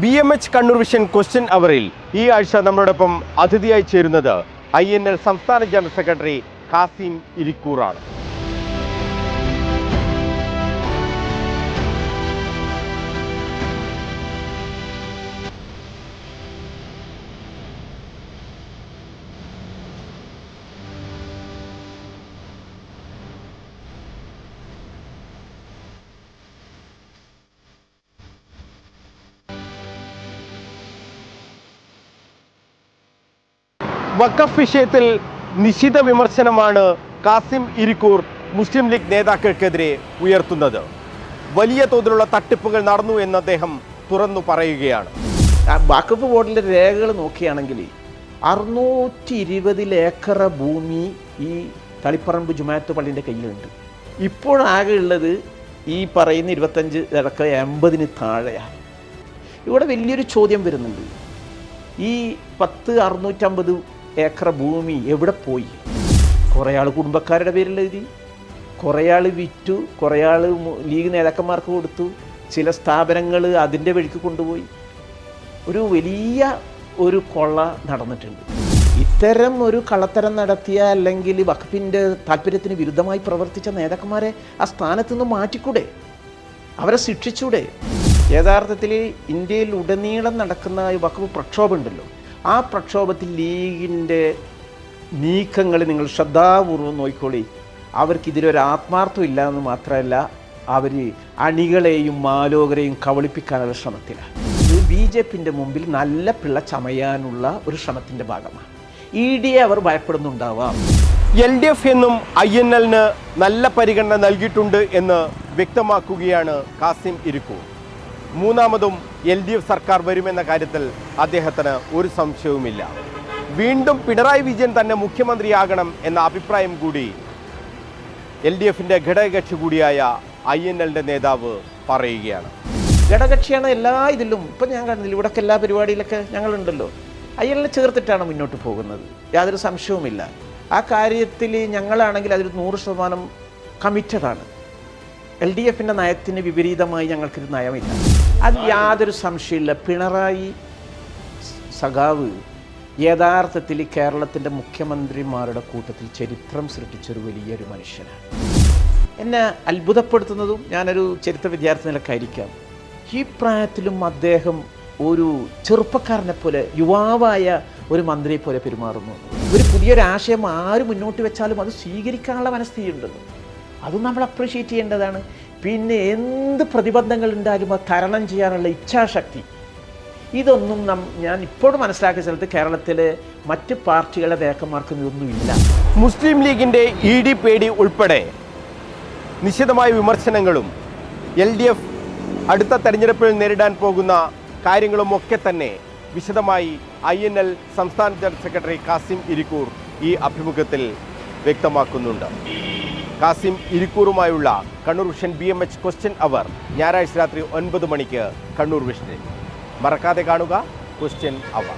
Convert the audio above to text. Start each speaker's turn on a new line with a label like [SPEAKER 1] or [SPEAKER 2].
[SPEAKER 1] B M H Kannur vision question അവറിൽ ഈ ആഴ്ച നമ്മളോടൊപ്പം അതിഥിയായി ചേരുന്നത് ഐ എൻ എൽ സംസ്ഥാന ജനറൽ സെക്രട്ടറി കാസിം ഇരിക്കൂറാണ്. വഖഫ് വിഷയത്തിൽ നിശിത വിമർശനമാണ് കാസിം ഇരിക്കൂർ മുസ്ലിം ലീഗ് നേതാക്കൾക്കെതിരെ ഉയർത്തുന്നത്. വലിയ തോതിലുള്ള തട്ടിപ്പുകൾ നടന്നു എന്ന് അദ്ദേഹം തുറന്നു പറയുകയാണ്.
[SPEAKER 2] വഖഫ് ബോർഡിന്റെ രേഖകൾ നോക്കുകയാണെങ്കിൽ അറുന്നൂറ്റി ഇരുപതിൽ ഏക്കർ ഭൂമി ഈ തളിപ്പറമ്പ് ജുമാത്ത് പള്ളിന്റെ കയ്യിലുണ്ട്. ഇപ്പോഴാകെ ഉള്ളത് ഈ പറയുന്ന ഇരുപത്തഞ്ച് ഇടക്ക എൺപതിന് താഴെയാണ്. ഇവിടെ വലിയൊരു ചോദ്യം വരുന്നുണ്ട്. ഈ പത്ത് അറുന്നൂറ്റമ്പത് ഏക്കർ ഭൂമി എവിടെ പോയി? കുറേ ആൾ കുടുംബക്കാരുടെ പേരിൽ എഴുതി. കുറേ ആൾ വിറ്റു. കുറേ ആൾ ലീഗ് നേതാക്കന്മാർക്ക് കൊടുത്തു. ചില സ്ഥാപനങ്ങൾ അതിന്റെ വഴിക്ക് കൊണ്ടുപോയി. ഒരു വലിയ ഒരു കൊള്ള നടന്നിട്ടുണ്ട്. ഇത്തരം ഒരു കള്ളത്തരം നടത്തിയ അല്ലെങ്കിൽ വഖഫിന്റെ താല്പര്യത്തിന് വിരുദ്ധമായി പ്രവർത്തിച്ച നേതാക്കന്മാരെ ആ സ്ഥാനത്ത് നിന്ന് മാറ്റിക്കൂടെ? അവരെ ശിക്ഷിച്ചൂടെ? യഥാർത്ഥത്തിൽ ഇന്ത്യയിൽ ഉടനീളം നടക്കുന്ന വഖഫ് പ്രക്ഷോഭമുണ്ടല്ലോ. ആ പ്രക്ഷോഭത്തിൽ ലീഗിന്റെ നീക്കങ്ങൾ നിങ്ങൾ ശ്രദ്ധാപൂർവം നോക്കിക്കോളി. അവർക്കിതിലൊരു ആത്മാർത്ഥം ഇല്ല എന്ന് മാത്രമല്ല അവർ അണികളെയും മാലോകരെയും കബളിപ്പിക്കാനുള്ള ശ്രമത്തിലാണ് ഇത് ബി ജെ പിന്റെ മുമ്പിൽ നല്ല പിള്ള ചമയാനുള്ള ഒരു ശ്രമത്തിന്റെ ഭാഗമാണ്. ഇ ഡിയെ അവർ ഭയപ്പെടുന്നുണ്ടാവാം.
[SPEAKER 1] എൽ ഡി എഫ് എന്നും ഐ എൻ എല്ലിന് നല്ല പരിഗണന നൽകിയിട്ടുണ്ട് എന്ന് വ്യക്തമാക്കുകയാണ് കാസിം ഇരിക്കൂർ മൂന്നാമതും എൽ ഡി എഫ് സർക്കാർ വരുമെന്ന കാര്യത്തിൽ അദ്ദേഹത്തിന് ഒരു സംശയവുമില്ല. വീണ്ടും പിണറായി വിജയൻ തന്നെ മുഖ്യമന്ത്രിയാകണം എന്ന അഭിപ്രായം കൂടി എൽ ഡി എഫിന്റെ ഘടകകക്ഷി കൂടിയായ ഐ എൻ എല്ലിന്റെ നേതാവ് പറയുകയാണ്.
[SPEAKER 2] ഘടകക്ഷിയാണ് എല്ലാ ഇതിലും ഇപ്പം ഞാൻ കാണുന്നില്ല ഇവിടൊക്കെ എല്ലാ പരിപാടിയിലൊക്കെ ഞങ്ങളുണ്ടല്ലോ. ഐ എല്ലിനെ ചേർത്തിട്ടാണ് മുന്നോട്ട് പോകുന്നത്. യാതൊരു സംശയവുമില്ല. ആ കാര്യത്തിൽ ഞങ്ങളാണെങ്കിൽ അതിൽ നൂറ് ശതമാനം കമ്മിറ്റഡാണ് എൽ ഡി എഫിന്റെ നയത്തിന് വിപരീതമായി ഞങ്ങൾക്കൊരു നയമില്ല. അത് യാതൊരു സംശയമില്ല പിണറായി സഖാവ് യഥാർത്ഥത്തിൽ കേരളത്തിന്റെ മുഖ്യമന്ത്രിമാരുടെ കൂട്ടത്തിൽ ചരിത്രം സൃഷ്ടിച്ചൊരു വലിയൊരു മനുഷ്യനാണ്. എന്നെ അത്ഭുതപ്പെടുത്തുന്നതും ഞാനൊരു ചരിത്ര വിദ്യാർത്ഥി നിലക്കായിരിക്കാം ഈ പ്രായത്തിലും അദ്ദേഹം ഒരു ചെറുപ്പക്കാരനെ പോലെ യുവാവായ ഒരു മന്ത്രിയെ പോലെ പെരുമാറുന്നു. ഒരു പുതിയൊരാശയം ആര് മുന്നോട്ട് വെച്ചാലും അത് സ്വീകരിക്കാനുള്ള മനസ്ഥിതിയുണ്ടല്ലോ. അതും നമ്മൾ അപ്രീഷിയേറ്റ് ചെയ്യേണ്ടതാണ്. പിന്നെ എന്ത് പ്രതിബന്ധങ്ങൾ ഉണ്ടായാലും അത് തരണം ചെയ്യാനുള്ള ഇച്ഛാശക്തി. ഇതൊന്നും നം ഞാൻ ഇപ്പോഴും മനസ്സിലാക്കിയ സ്ഥലത്ത് കേരളത്തിലെ മറ്റ് പാർട്ടികളെ നേതാക്കന്മാർക്കും ഇതൊന്നുമില്ല
[SPEAKER 1] മുസ്ലിം ലീഗിന്റെ ഇ ഡി പേടി ഉൾപ്പെടെ നിശിതമായ വിമർശനങ്ങളും എൽ ഡി എഫ് അടുത്ത തെരഞ്ഞെടുപ്പിൽ നേരിടാൻ പോകുന്ന കാര്യങ്ങളും ഒക്കെ തന്നെ വിശദമായി ഐ എൻ എൽ സംസ്ഥാന ജനറൽ സെക്രട്ടറി കാസിം ഇരിക്കൂർ ഈ അഭിമുഖത്തിൽ വ്യക്തമാക്കുന്നുണ്ട്. Kasim ഇരിക്കൂറുമായുള്ള Kannur vision B M H question hour ഞായറാഴ്ച രാത്രി ഒൻപത് മണിക്ക് കണ്ണൂർ വിഷനിൽ. മറക്കാതെ കാണുക ക്വസ്റ്റ്യൻ അവർ.